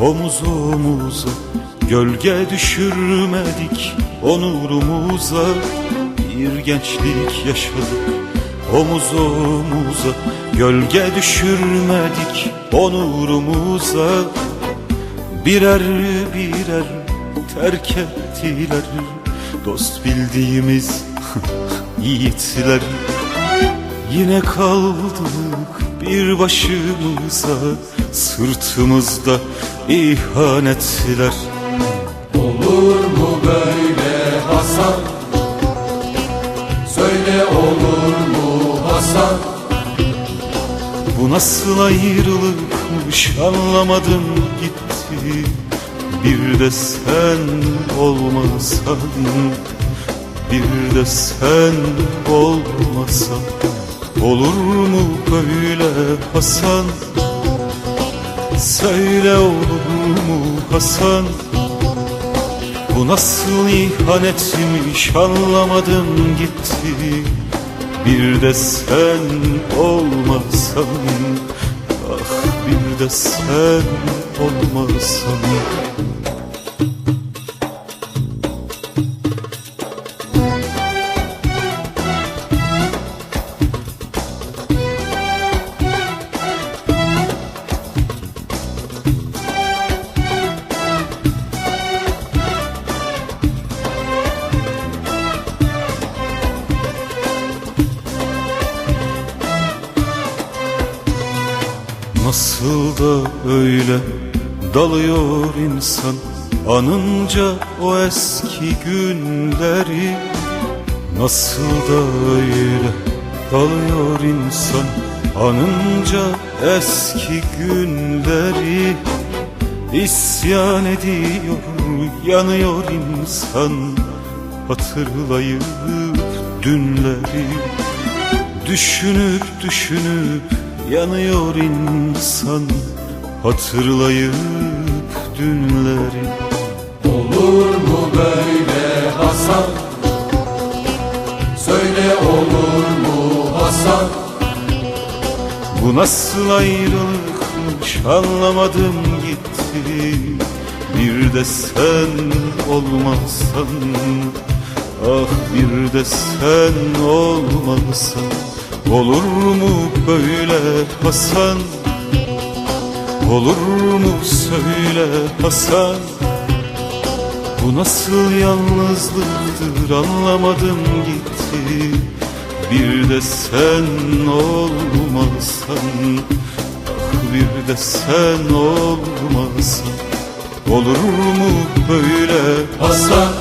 omuz omuza Gölge düşürmedik onurumuza. Bir gençlik yaşadık omuz omuza Gölge düşürmedik onurumuza. Birer birer terk ettiler Dost bildiğimiz yiğitler. Yine kaldık bir başımıza Sırtımızda ihanetler Olur mu böyle Hasan? Söyle olur mu Hasan? Bu nasıl ayrılıkmış anlamadım gitti Bir de sen olmasan Bir de sen olmasan Olur mu böyle Hasan? Söyle olur mu Hasan? Bu nasıl ihanetmiş anlamadım gitti. Bir de sen olmasan Ah bir de sen olmasan Nasıl da öyle dalıyor insan. Anınca o eski günleri Nasıl da öyle dalıyor insan. Anınca eski günleri İsyan ediyor, yanıyor insan. Hatırlayıp dünleri Düşünüp düşünüp yanıyor insan Hatırlayıp dünleri Olur mu böyle Hasan? Söyle olur mu Hasan? Bu nasıl ayrılıkmış anlamadım gitti Bir de sen olmasan Ah bir de sen olmasan Olur mu böyle Hasan? Olur mu söyle Hasan? Bu nasıl yalnızlıktır? Anlamadım gitti. Bir de sen olmasan Ah bir de sen olmasan Olur mu böyle Hasan